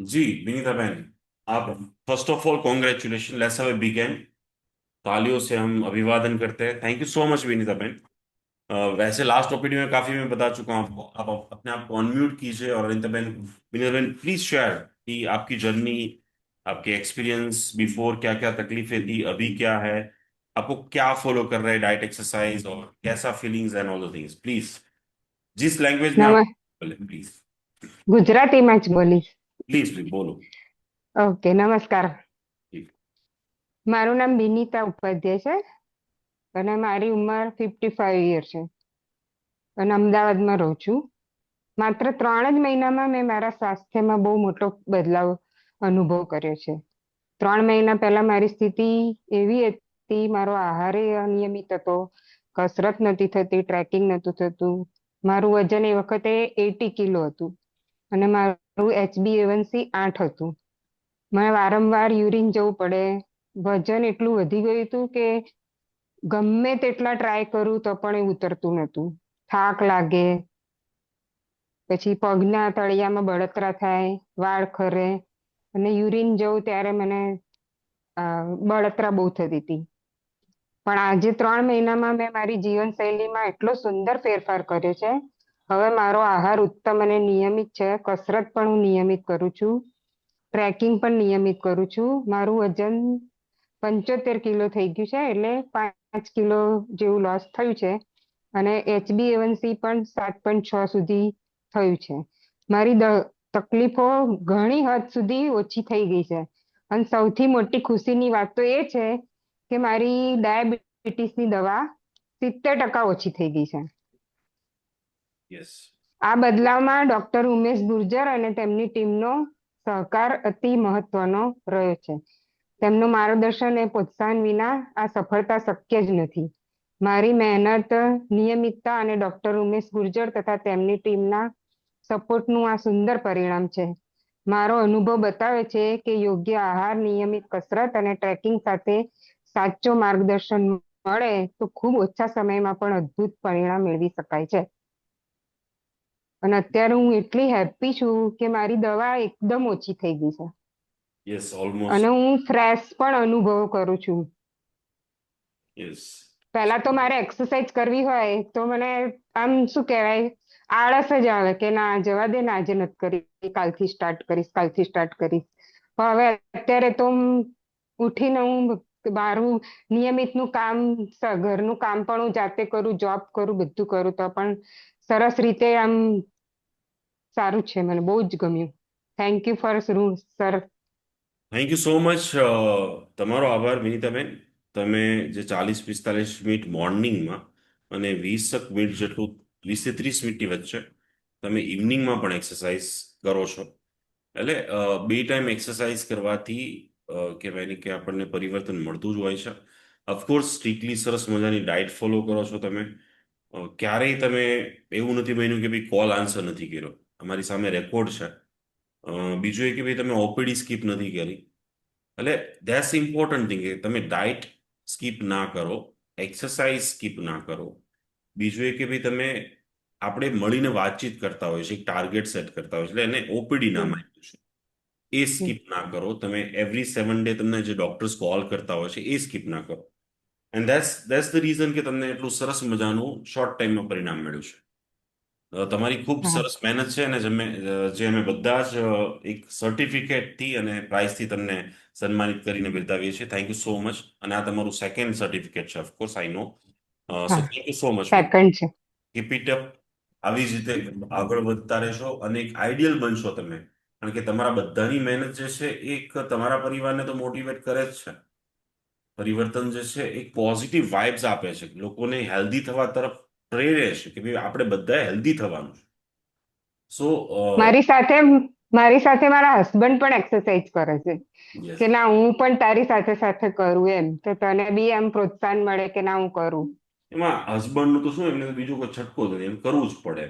जी विनीता बहन आप first of all congratulation लेसा वे अ तालियों से हम अभिवादन करते हैं. Thank you so much Vinita बहन. वैसे लास्ट ओपीडी में काफ़ी मैं बता चुका हूँ. आपको आप, अपने आप को अनम्यूट कीजिए और विनीता बहन विनीता बहन प्लीज़ शेयर कि आपकी जर्नी आपके एक्सपीरियंस बिफोर क्या क्या तकलीफें थी अभी क्या है? आपको क्या फॉलो कर रहे हैं डाइट एक्सरसाइज और कैसा feelings and all things please जिस लैंग्वेज में प्लीज़ गुजराती मैच बोली। પ્લીઝ બોલો ઓકે નમસ્કાર મારું નામ બિનિતા ઉપાધ્યાય છે અને મારી ઉંમર ફિફ્ટી ફાઈવ યર છે અને અમદાવાદમાં રહું છું માત્ર ત્રણ જ મહિનામાં મેં મારા સ્વાસ્થ્યમાં બહુ મોટો બદલાવ અનુભવ કર્યો છે ત્રણ મહિના પહેલા મારી સ્થિતિ એવી હતી મારો આહાર અનિયમિત હતો કસરત નથી થતી ટ્રેકિંગ નહોતું થતું મારું વજન એ વખતે એટી કિલો હતું અને મારું એચબીએવનસી આઠ હતું. મને વારંવાર યુરિન જવું પડે. વજન એટલું વધી ગયું હતું કે ગમે તેટલા ટ્રાય કરું તો પણ એ ઉતરતું નહોતું. થાક લાગે. પછી પગના તળિયામાં બળતરા થાય, વાળ ખરે. અને યુરિન જવું ત્યારે મને બળતરા બહુ થતી હતી. પણ આજે ત્રણ મહિનામાં મેં મારી જીવનશૈલીમાં એટલો સુંદર ફેરફાર કર્યો છે હવે મારો આહાર ઉત્તમ અને નિયમિત છે. કસરત પણ હું નિયમિત કરું છું. ટ્રેકિંગ પણ નિયમિત કરું છું. મારું વજન પંચોતેર કિલો થઈ ગયું છે એટલે પાંચ કિલો જેવું લોસ થયું છે અને એચબી એવનસી પણ સાત પોઈન્ટ છ સુધી થયું છે. મારી તકલીફો ઘણી હદ સુધી ઓછી થઈ ગઈ છે. અને સૌથી મોટી ખુશીની વાત તો એ છે કે મારી ડાયાબિટીસની દવા સિત્તેર ટકા ઓછી થઈ ગઈ છે. આ બદલાવમાં ડોક્ટર ઉમેશ ગુર્જર અને તેમની ટીમનો સહકાર અતિ મહત્વનો રહ્યો છે. તેમનું માર્ગદર્શન એ પ્રોત્સાહન વિના આ સફળતા શક્ય જ નથી. મારી મહેનત, નિયમિતતા અને ડોક્ટર ઉમેશ ગુર્જર તથા તેમની ટીમના સપોર્ટનું આ સુંદર પરિણામ છે. મારો અનુભવ બતાવે છે કે યોગ્ય આહાર, નિયમિત કસરત અને ટ્રેકિંગ સાથે સાચો માર્ગદર્શન મળે તો ખૂબ ઓછા સમયમાં પણ અદ્ભુત પરિણામ મેળવી શકાય છે. અને અત્યારે હું એટલી હેપી છું કે મારી દવા એકદમ ઓછી થઈ ગઈ છે. અને હું ફ્રેશ પણ અનુભવ કરું છું. પહેલા તો મારે એક્સરસાઇઝ કરવી હોય તો મને આમ શું કહેવાય આળસ જ આવે કે ના જવા દે ને આજે નથી કરી કાલથી સ્ટાર્ટ કરીશ કાલથી સ્ટાર્ટ કરીશ. હવે અત્યારે તો ઉઠીને હું મારું નિયમિતનું કામ ઘરનું કામ પણ હું જાતે કરું જોબ કરું બધું કરું તો પણ સરસ રીતે આમ સારું છે, મને બહુ જ ગમ્યું. Thank you for sir thank you so much તમારો આભાર વિનીતાબેન તમે જે ચાલીસ પિસ્તાલીસ મિનિટ મોર્નિંગમાં અને વીસક મિનિટ જેટલું વીસથી ત્રીસ મિનિટની વચ્ચે તમે ઇવનિંગમાં પણ એક્સરસાઇઝ કરો છો. એટલે બે ટાઈમ એક્સરસાઇઝ કરવાથી કહેવાય ને કે આપણને પરિવર્તન મળતું જ હોય છે. ઓફકોર્સ સ્ટ્રિક્ટલી સરસ મજાની ડાયટ ફોલો કરો છો તમે. ક્યારેય તમે એવું નથી બન્યું કે ભાઈ કોલ આન્સર નથી કર્યો. અમારી સામે રેકોર્ડ છે. બીજું એ કે ભાઈ તમે ઓપીડી સ્કીપ નથી કરી. એટલે ધેટ્સ ઇમ્પોર્ટન્ટ થિંગ કે તમે ડાયટ સ્કીપ ના કરો એક્સરસાઇઝ સ્કીપ ના કરો. બીજું એ કે ભાઈ તમે આપણે મળીને વાતચીત કરતા હોય છે એક ટાર્ગેટ સેટ કરતા હોય છે એટલે એને ઓપીડી નામ. આપ્યું છે. એ સ્કીપ ના કરો. તમે એવરી સેવન ડે તમને જે ડોક્ટર્સ કોલ કરતા હોય છે એ સ્કીપ ના કરો. And that's that's the reason કે તમને એટલું સરસ મજાનું શોર્ટ ટાઈમમાં પરિણામ મળ્યું છે. તમારી ખૂબ સરસ મહેનત છે અને જે અમે જે અમે બધા જ એક સર્ટિફિકેટથી અને પ્રાઇઝથી તમને સન્માનિત કરીને બિરદાવીએ છીએ. થેન્ક યુ સો મચ અને આ તમારું સેકન્ડ સર્ટિફિકેટ છે of course I know so thank you so much second છે. કીપ ઇટ અપ આવી જ રીતે આગળ વધતા રહેશો અને એક આઈડિયલ બનશો તમે. કારણ કે તમારા બધાની મહેનત જે છે એક તમારા પરિવારને તો મોટિવેટ કરે જ છે. પરિવર્તન જે છે એક પોઝિટિવ વાઇબ્સ આપે છે લોકોને હેલ્ધી થવા તરફ પ્રેરે છે કે ભાઈ આપણે બધા હેલ્ધી થવાનું છે. સો મારી સાથે મારી સાથે મારા હસબન્ડ પણ એક્સરસાઇઝ કરે છે. કે ના હું પણ તારી સાથે સાથે કરું એમ. તો તને બી એમ પ્રોત્સાહન મળે કે ના હું કરું. એમાં હસબન્ડનું તો શું એમને બીજું કોઈ છટકો તો નથી એમ કરવું જ પડે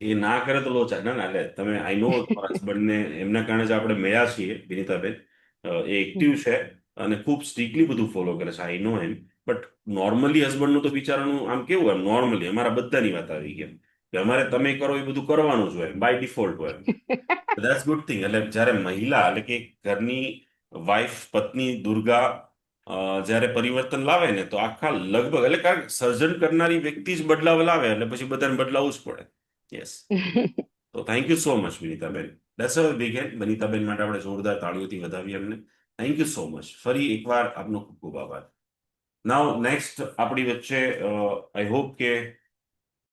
એ ના કરે તો લોચા ના ના લે તમે આઈ નો હસબન્ડ ને એમના કારણે જ આપણે મળ્યા છીએ વિનીતાબેન. એ એક્ટિવ છે. અને ખૂબ સ્ટ્રિકલી બધું ફોલો કરે છે. આઈ નો એમ બટ નોર્મલી હસબન્ડનું તો બિચારાનું આમ કેવું એમ નોર્મલી અમારા બધાની વાત આવી ગઈ એમ. કે અમારે તમે કરો એ બધું કરવાનું જ હોય બાય ડિફોલ્ટ હોય દેટ્સ ગુડ થિંગ એટલે જ્યારે મહિલા એટલે કે ઘરની વાઇફ પત્ની દુર્ગા જ્યારે પરિવર્તન લાવે ને તો આખા લગભગ એટલે કારણ સર્જન કરનારી વ્યક્તિ જ બદલાવ લાવે એટલે પછી બધાને બદલાવવું જ પડે. યસ તો thank you so much Vinitaben big hand Vinitaben માટે આપણે જોરદાર તાળીઓથી વધાવીએ એમને. થેન્ક યુ સો મચ ફરી એકવાર આપનો ખૂબ ખૂબ આભાર. નાવ નેક્સ્ટ આપણી વચ્ચે આઈ હોપ કે